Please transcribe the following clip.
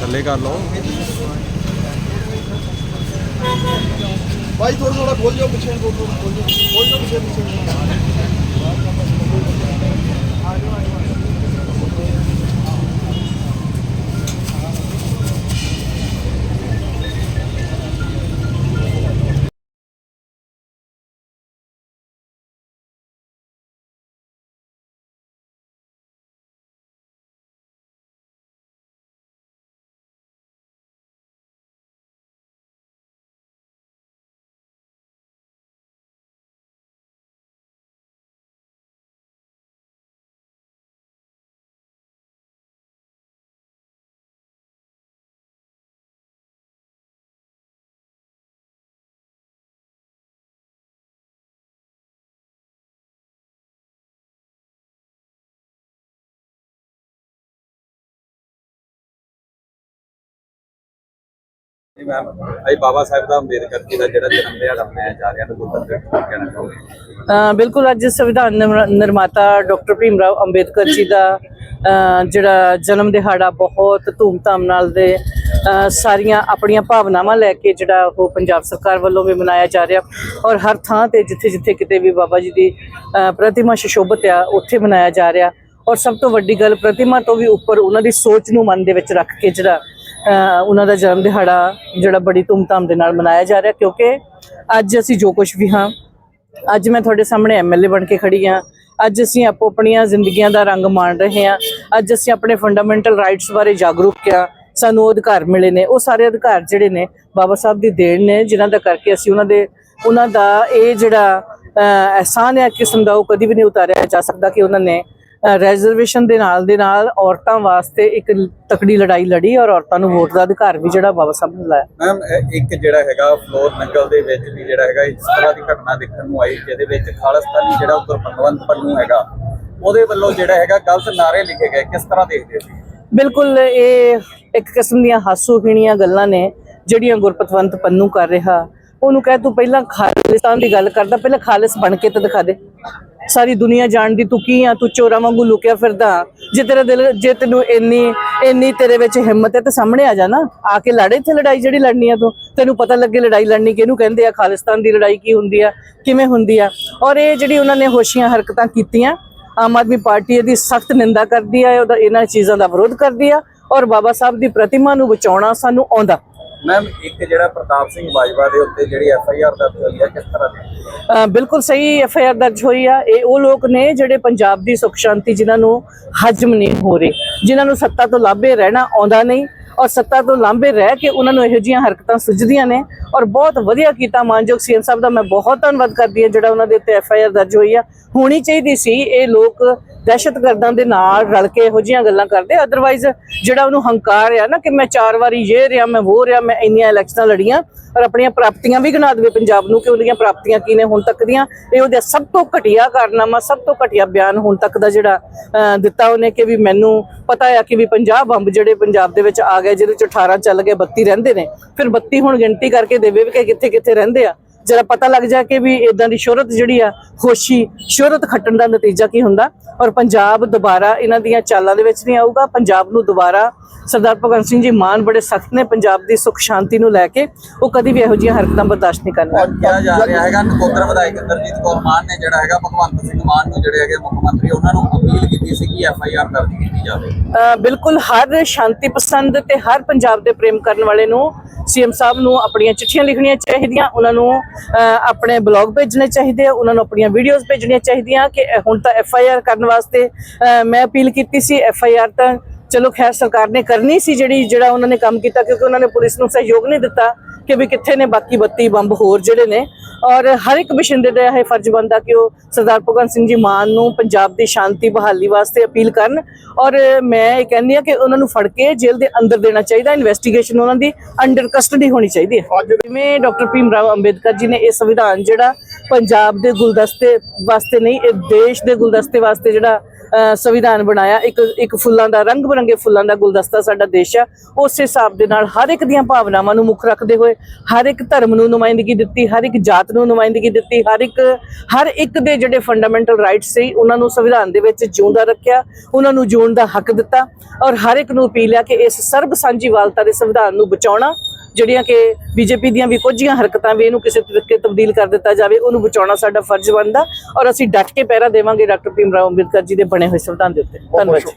ਥੱਲੇ ਕਰ ਲਓ। ਭਾਈ ਥੋੜਾ ਥੋੜਾ ਖੋਲ ਜਾਓ ਪਿੱਛੇ ਨੂੰ ਖੋਲ ਜਾਓ ਖੋਲ ਜਾਓ ਖੋਲ ਜਾਓ ਪਿੱਛੇ ਪਿੱਛੇ। ਜੀ ਮੈਮ ਅੱਜ ਬਾਬਾ ਸਾਹਿਬ ਦਾ ਅੰਬੇਦਕਰ ਜੀ ਦਾ ਜਿਹੜਾ ਜਨਮ ਦਿਹਾੜਾ ਮਨਾਇਆ ਜਾ ਰਿਹਾ ਨਗੋਦਰ ਦੇ ਕਹਿਣਾ ਚਾਹੋਗੇ? ਬਿਲਕੁਲ ਅੱਜ ਸੰਵਿਧਾਨ ਨਿਰਮਾਤਾ ਡਾਕਟਰ ਭੀਮ ਰਾਓ ਅੰਬੇਦਕਰ ਜੀ ਦਾ ਜਿਹੜਾ ਜਨਮ ਦਿਹਾੜਾ ਬਹੁਤ ਧੂਮਧਾਮ ਨਾਲ ਦੇ ਸਾਰੀਆਂ ਆਪਣੀਆਂ ਭਾਵਨਾਵਾਂ ਲੈ ਕੇ ਜਿਹੜਾ ਉਹ ਪੰਜਾਬ ਸਰਕਾਰ ਵੱਲੋਂ ਵੀ ਮਨਾਇਆ ਜਾ ਰਿਹਾ ਔਰ ਹਰ ਥਾਂ ਤੇ ਜਿੱਥੇ ਜਿੱਥੇ ਕਿਤੇ ਵੀ ਬਾਬਾ ਜੀ ਦੀ ਪ੍ਰਤਿਮਾ ਸ਼ੋਭਤ ਆ, ਉੱਥੇ ਮਨਾਇਆ ਜਾ ਰਿਹਾ ਔਰ ਸਭ ਤੋਂ ਵੱਡੀ ਗੱਲ ਪ੍ਰਤਿਮਾ ਤੋਂ ਵੀ ਉੱਪਰ ਉਹਨਾਂ ਦੀ ਸੋਚ ਨੂੰ ਮਨ ਦੇ ਵਿੱਚ ਰੱਖ ਕੇ ਜਿਹੜਾ ਉਹਨਾਂ ਦਾ ਜਨਮ ਦਿਹਾੜਾ ਜਿਹੜਾ ਬੜੀ ਧੂਮਧਾਮ ਦੇ ਨਾਲ ਮਨਾਇਆ ਜਾ ਰਿਹਾ, ਕਿਉਂਕਿ ਅੱਜ ਅਸੀਂ ਜੋ ਕੁਝ ਵੀ ਹਾਂ, ਅੱਜ ਮੈਂ ਤੁਹਾਡੇ ਸਾਹਮਣੇ ਐਮਐਲਏ ਬਣ ਕੇ ਖੜੀ ਹਾਂ, ਅੱਜ ਅਸੀਂ ਆਪੋ ਆਪਣੀਆਂ ਜ਼ਿੰਦਗੀਆਂ ਦਾ ਰੰਗ ਮਾਣ ਰਹੇ ਹਾਂ, ਅੱਜ ਅਸੀਂ ਆਪਣੇ ਫੰਡਾਮੈਂਟਲ ਰਾਈਟਸ ਬਾਰੇ ਜਾਗਰੂਕ ਹਾਂ ਸਾਨੂੰ ਉਹ ਅਧਿਕਾਰ ਮਿਲੇ ਨੇ, ਉਹ ਸਾਰੇ ਅਧਿਕਾਰ ਜਿਹੜੇ ਨੇ ਬਾਬਾ ਸਾਹਿਬ ਦੀ ਦੇਣ ਨੇ, ਜਿਨ੍ਹਾਂ ਦਾ ਕਰਕੇ ਅਸੀਂ ਉਹਨਾਂ ਦੇ, ਉਹਨਾਂ ਦਾ ਇਹ ਜਿਹੜਾ ਅਹਿਸਾਨ ਹੈ ਕਿਸਮ ਦਾ ਉਹ ਕਦੀ ਵੀ ਨਹੀਂ ਉਤਾਰਿਆ ਜਾ ਸਕਦਾ ਕਿ ਉਹਨਾਂ ਨੇ ਰਿਜ਼ਰਵੇਸ਼ਨ ਦੇ ਨਾਲ ਦੇ ਨਾਲ ਔਰਤਾਂ ਵਾਸਤੇ ਇੱਕ ਤਕੜੀ ਲੜਾਈ ਲੜੀ ਔਰ ਔਰਤਾਂ ਨੂੰ ਵੋਟ ਦਾ ਅਧਿਕਾਰ ਵੀ ਜਿਹੜਾ ਬਾਬਾ ਸਾਹਿਬ ਨੇ ਲਾਇਆ। ਮੈਮ ਇੱਕ ਜਿਹੜਾ ਹੈਗਾ ਫਲੋਰ ਨੰਗਲ ਦੇ ਵਿੱਚ ਵੀ ਜਿਹੜਾ ਹੈਗਾ ਇਸ ਤਰ੍ਹਾਂ ਦੀ ਘਟਨਾ ਦੇਖਣ ਨੂੰ ਆਈ ਜਿਹਦੇ ਵਿੱਚ ਖਾਲਸਤਾਨੀ ਜਿਹੜਾ ਉਧਰ ਪੰਨਵੰਤ ਪੰਨੂ ਹੈਗਾ ਉਹਦੇ ਵੱਲੋਂ ਜਿਹੜਾ ਹੈਗਾ ਗਲਤ ਨਾਰੇ ਲਿਖੇ ਗਏ ਕਿਸ ਤਰ੍ਹਾਂ ਦੇਖਦੇ ਹੋ ਬਿਲਕੁਲ ਇਹ ਇੱਕ ਕਿਸਮ ਦੀਆਂ ਹਾਸੋਹੀਣੀਆਂ ਗੱਲਾਂ ਨੇ ਜਿਹੜੀਆਂ ਗੁਰਪਤਵੰਤ ਪੰਨੂ ਕਰ ਰਿਹਾ। ਉਹਨੂੰ ਕਹਿ ਤੂੰ ਪਹਿਲਾਂ ਖਾਲਿਸਤਾਨ ਦੀ ਗੱਲ ਕਰਦਾ, ਪਹਿਲਾਂ ਖਾਲਿਸ ਬਣ ਕੇ ਤਾਂ ਦਿਖਾ ਦੇ। ਸਾਰੀ ਦੁਨੀਆ ਜਾਣਦੀ ਤੂੰ ਕੀ ਆ, ਤੂੰ ਚੋਰਾਂ ਵਾਂਗੂ ਲੁਕਿਆ ਫਿਰਦਾ। ਜੇ ਤੇਰਾ ਦਿਲ, ਜੇ ਤੈਨੂੰ ਇੰਨੀ ਇੰਨੀ ਤੇਰੇ ਵਿੱਚ ਹਿੰਮਤ ਹੈ ਤੇ ਸਾਹਮਣੇ ਆ ਜਾ ਨਾ। ਆ ਕੇ ਲੜੇ ਇੱਥੇ ਲੜਾਈ ਜਿਹੜੀ ਲੜਨੀ ਆ ਤੂੰ। ਤੈਨੂੰ ਪਤਾ ਲੱਗੇ ਲੜਾਈ ਲੜਨੀ ਕਿਹਨੂੰ ਕਹਿੰਦੇ ਆ, ਖਾਲਿਸਤਾਨ ਦੀ ਲੜਾਈ ਕੀ ਹੁੰਦੀ ਆ, ਕਿਵੇਂ ਹੁੰਦੀ ਆ। ਔਰ ਇਹ ਜਿਹੜੀ ਉਹਨਾਂ ਨੇ ਹੋਸ਼ੀਆਂ ਹਰਕਤਾਂ ਕੀਤੀਆਂ, ਆਮ ਆਦਮੀ ਪਾਰਟੀ ਇਹਦੀ ਸਖਤ ਨਿੰਦਾ ਕਰਦੀ ਹੈ ਉਹਦਾ ਇਹਨਾਂ ਚੀਜ਼ਾਂ ਦਾ ਵਿਰੋਧ ਕਰਦੀ ਆ। ਔਰ ਬਾਬਾ ਸਾਹਿਬ ਦੀ ਪ੍ਰਤਿਮਾ ਨੂੰ ਬਚਾਉਣਾ ਸਾਨੂੰ ਆਉਂਦਾ। ਮੈਮ ਇੱਕ ਜਿਹੜਾ ਪ੍ਰਤਾਪ ਸਿੰਘ ਬਾਜਵਾ ਦੇ ਉੱਤੇ ਜਿਹੜੀ ਐਫ ਆਈ ਆਰ ਦਰਜ ਹੋਈ ਹੈ ਕਿਸ ਤਰ੍ਹਾਂ ਦੀ? ਬਿਲਕੁਲ ਸਹੀ ਐਫ ਆਈ ਆਰ ਦਰਜ ਹੋਈ ਆ। ਇਹ ਉਹ ਲੋਕ ਨੇ ਜਿਹੜੇ ਪੰਜਾਬ ਦੀ ਸੁਖ ਸ਼ਾਂਤੀ ਜਿਨ੍ਹਾਂ ਨੂੰ ਹਜਮ ਨਹੀਂ ਹੋ ਰਹੀ, ਜਿਨ੍ਹਾਂ ਨੂੰ ਸੱਤਾ ਤੋਂ ਲਾਭੇ ਰਹਿਣਾ ਆਉਂਦਾ ਨਹੀਂ ਔਰ ਸੱਤਾ ਤੋਂ ਲਾਂਭੇ ਰਹਿ ਕੇ ਉਹਨਾਂ ਨੂੰ ਇਹੋ ਜਿਹੀਆਂ ਹਰਕਤਾਂ ਸੁਝਦੀਆਂ ਨੇ ਔਰ ਬਹੁਤ ਵਧੀਆ ਕੀਤਾ ਮਾਨਯੋਗ ਸੀਐਮ ਸਾਹਿਬ ਦਾ। ਮੈਂ ਬਹੁਤ ਧੰਨਵਾਦ ਕਰਦੀ ਹਾਂ ਜਿਹੜਾ ਉਹਨਾਂ ਦੇ ਉੱਤੇ ਐਫ ਆਈ ਆਰ ਦਰਜ ਹੋਈ ਆ। ਹੋਣੀ ਚਾਹੀਦੀ ਸੀ ਇਹ ਲੋਕ ਦਹਿਸ਼ਤਗਰਦਾਂ ਦੇ ਨਾਲ ਰਲ ਕੇ ਇਹੋ ਜਿਹੀਆਂ ਗੱਲਾਂ ਕਰਦੇ ਅਦਰਵਾਈਜ਼ ਜਿਹੜਾ ਉਹਨੂੰ ਹੰਕਾਰ ਆ ਨਾ ਕਿ ਮੈਂ ਚਾਰ ਵਾਰੀ ਇਹ ਰਿਹਾ ਮੈਂ ਉਹ ਰਿਹਾ ਮੈਂ ਇੰਨੀਆਂ ਇਲੈਕਸ਼ਨਾਂ ਲੜੀਆਂ ਔਰ ਆਪਣੀਆਂ ਪ੍ਰਾਪਤੀਆਂ ਵੀ ਗਿਣਾ ਦੇਵੇ ਪੰਜਾਬ ਨੂੰ ਕਿ ਉਹਦੀਆਂ ਪ੍ਰਾਪਤੀਆਂ ਕੀ ਨੇ ਹੁਣ ਤੱਕ ਦੀਆਂ ਇਹ ਉਹਦਾ ਸਭ ਤੋਂ ਘਟੀਆ ਕਾਰਨਾਮਾ ਸਭ ਤੋਂ ਘਟੀਆ ਬਿਆਨ ਹੁਣ ਤੱਕ ਦਾ ਜਿਹੜਾ ਅਹ, ਦਿੱਤਾ ਉਹਨੇ ਕਿ ਵੀ ਮੈਨੂੰ ਪਤਾ ਆ ਕਿ ਵੀ 50 ਬੰਬ ਜਿਹੜੇ ਪੰਜਾਬ ਦੇ ਵਿੱਚ ਆ ਗਏ ਜਿਹਦੇ ਚ 18 ਚੱਲ ਗਏ 32 ਰਹਿੰਦੇ ਨੇ। ਫਿਰ 32 ਹੁਣ ਗਿਣਤੀ ਕਰਕੇ ਦੇਵੇ ਵੀ ਕਿ ਕਿੱਥੇ ਕਿੱਥੇ ਰਹਿੰਦੇ ਆ। ਜਰਾ ਪਤਾ ਲੱਗ ਜਾ ਕਿ ਵੀ ਇਦਾਂ ਦੀ ਸ਼ੋਹਰਤ ਜਿਹੜੀ ਆ ਖੁਸ਼ੀ ਸ਼ੋਹਰਤ ਖੱਟਣ ਦਾ ਨਤੀਜਾ ਕੀ ਹੁੰਦਾ? ਔਰ ਪੰਜਾਬ ਦੁਬਾਰਾ ਇਹਨਾਂ ਦੀਆਂ ਚਾਲਾਂ ਦੇ ਵਿੱਚ ਨਹੀਂ ਆਊਗਾ। ਪੰਜਾਬ ਨੂੰ ਦੁਬਾਰਾ ਸਰਦਾਰ ਭਗਤ ਸਿੰਘ ਜੀ ਮਾਨ ਬੜੇ ਸਖਤ ਨੇ ਪੰਜਾਬ ਦੀ ਸੁਖ ਸ਼ਾਂਤੀ ਨੂੰ ਲੈ ਕੇ। ਉਹ ਕਦੀ ਵੀ ਇਹੋ ਜਿਹੀਆਂ ਹਰਕਤਾਂ ਬਰਦਾਸ਼ਤ ਨਹੀਂ ਕਰਨਗੇ। ਕਿਹਾ ਜਾ ਰਿਹਾ ਹੈਗਾ ਨਕੋਦਰ ਵਿਧਾਇਕ ਇੰਦਰਜੀਤ ਕੌਰ ਮਾਨ ਨੇ ਜਿਹੜਾ ਹੈਗਾ ਭਗਵੰਤ ਸਿੰਘ ਮਾਨ ਨੂੰ ਜਿਹੜੇ ਹੈਗੇ ਮੁੱਖ ਮੰਤਰੀ ਉਹਨਾਂ ਨੂੰ ਅਪੀਲ ਕੀਤੀ ਸੀ ਕਿ ਐਫ ਆਈ ਆਰ ਦਰਜ ਕੀਤੀ ਜਾਵੇ। ਬਿਲਕੁਲ ਹਰ ਸ਼ਾਂਤੀ ਪਸੰਦ ਤੇ ਹਰ ਪੰਜਾਬ ਦੇ ਪ੍ਰੇਮ ਕਰਨ ਵਾਲੇ ਨੂੰ ਸੀਐਮ ਸਾਹਿਬ ਨੂੰ ਆਪਣੀਆਂ ਚਿੱਠੀਆਂ ਲਿਖਣੀਆਂ ਚਾਹੀਦੀਆਂ ਉਹਨਾਂ ਨੂੰ ਆਪਣੇ ਬਲੌਗ ਭੇਜਣੇ ਚਾਹੀਦੇ ਆ, ਉਹਨਾਂ ਨੂੰ ਆਪਣੀਆਂ ਵੀਡੀਓਜ਼ ਭੇਜਣੀਆਂ ਚਾਹੀਦੀਆਂ ਕਿ ਹੁਣ ਤਾਂ ਐਫ ਆਈ ਆਰ ਕਰਨ ਵਾਸਤੇ ਮੈਂ ਅਪੀਲ ਕੀਤੀ ਸੀ ਐਫ ਆਈ ਆਰ ਤਾਂ ਚਲੋ ਖੈਰ ਸਰਕਾਰ ਨੇ ਕਰਨੀ ਸੀ ਜਿਹੜੀ ਜਿਹੜਾ ਉਹਨਾਂ ਨੇ ਕੰਮ ਕੀਤਾ ਕਿਉਂਕਿ ਉਹਨਾਂ ਨੇ ਪੁਲਿਸ ਨੂੰ ਸਹਿਯੋਗ ਨਹੀਂ ਦਿੱਤਾ ਕਿ ਵੀ ਕਿੱਥੇ ਨੇ ਬਾਕੀ 32 ਬੰਬ ਹੋਰ ਜਿਹੜੇ ਨੇ। ਔਰ ਹਰ ਇੱਕ ਬਸ਼ਿੰਦੇ ਦਾ ਇਹ ਫਰਜ਼ ਬਣਦਾ ਕਿ ਉਹ ਸਰਦਾਰ ਭਗਵੰਤ ਸਿੰਘ ਜੀ ਮਾਨ ਨੂੰ ਪੰਜਾਬ ਦੀ ਸ਼ਾਂਤੀ ਬਹਾਲੀ ਵਾਸਤੇ ਅਪੀਲ ਕਰਨ। ਔਰ ਮੈਂ ਇਹ ਕਹਿੰਦੀ ਆ ਕਿ ਉਹਨਾਂ ਨੂੰ ਫੜ ਕੇ ਜੇਲ੍ਹ ਦੇ ਅੰਦਰ ਦੇਣਾ ਚਾਹੀਦਾ ਇਨਵੈਸਟੀਗੇਸ਼ਨ ਉਹਨਾਂ ਦੀ ਅੰਡਰ ਕਸਟਡੀ ਹੋਣੀ ਚਾਹੀਦੀ ਹੈ। ਜਿਵੇਂ ਡਾਕਟਰ ਭੀਮ ਰਾਓ ਅੰਬੇਦਕਰ ਜੀ ਨੇ ਇਹ ਸੰਵਿਧਾਨ ਜਿਹੜਾ ਪੰਜਾਬ ਦੇ ਗੁਲਦਸਤੇ ਵਾਸਤੇ ਨਹੀਂ ਇਹ ਦੇਸ਼ ਦੇ ਗੁਲਦਸਤੇ ਵਾਸਤੇ ਜਿਹੜਾ ਸੰਵਿਧਾਨ ਬਣਾਇਆ। ਇੱਕ ਇੱਕ ਫੁੱਲਾਂ ਦਾ ਰੰਗ ਬਰੰਗੇ ਫੁੱਲਾਂ ਦਾ ਗੁਲਦਸਤਾ ਸਾਡਾ ਦੇਸ਼ ਆ। ਉਸੇ ਹਿਸਾਬ ਦੇ ਨਾਲ ਹਰ ਇੱਕ ਦੀਆਂ ਭਾਵਨਾਵਾਂ ਨੂੰ ਮੁੱਖ ਰੱਖਦੇ ਹੋਏ, ਹਰ ਇੱਕ ਧਰਮ ਨੂੰ ਨੁਮਾਇੰਦਗੀ ਦਿੱਤੀ, ਹਰ ਇੱਕ ਜਾਤ ਨੂੰ ਨੁਮਾਇੰਦਗੀ ਦਿੱਤੀ, ਹਰ ਇੱਕ ਹਰ ਇੱਕ ਦੇ ਜਿਹੜੇ ਫੰਡਾਮੈਂਟਲ ਰਾਈਟਸ ਸੀ, ਉਹਨਾਂ ਨੂੰ ਸੰਵਿਧਾਨ ਦੇ ਵਿੱਚ ਜਿਉਂਦਾ ਰੱਖਿਆ, ਉਹਨਾਂ ਨੂੰ ਜਿਉਣ ਦਾ ਹੱਕ ਦਿੱਤਾ ਔਰ ਹਰ ਇੱਕ ਨੂੰ ਅਪੀਲ ਆ ਕਿ ਇਸ ਸਰਬ ਸਾਂਝੀਵਾਲਤਾ ਦੇ ਸੰਵਿਧਾਨ ਨੂੰ ਬਚਾਉਣਾ, ਜਿਹੜੀਆਂ ਕਿ ਬੀਜੇਪੀ ਦੀਆਂ ਵੀ ਕੁਝੀਆਂ ਹਰਕਤਾਂ ਵੀ ਇਹਨੂੰ ਕਿਸੇ ਤਰੀਕੇ ਤਬਦੀਲ ਕਰ ਦਿੱਤਾ ਜਾਵੇ, ਉਹਨੂੰ ਬਚਾਉਣਾ ਸਾਡਾ ਫਰਜ਼ ਬਣਦਾ ਔਰ ਅਸੀਂ ਡਟ ਕੇ ਪਹਿਰਾ ਦੇਵਾਂਗੇ ਡਾਕਟਰ ਭੀਮ ਰਾਓ ਅੰਬੇਦਕਰ ਜੀ ਦੇ ਬਣੇ ਹੋਏ ਸੰਵਿਧਾਨ ਦੇ ਉੱਤੇ। ਧੰਨਵਾਦ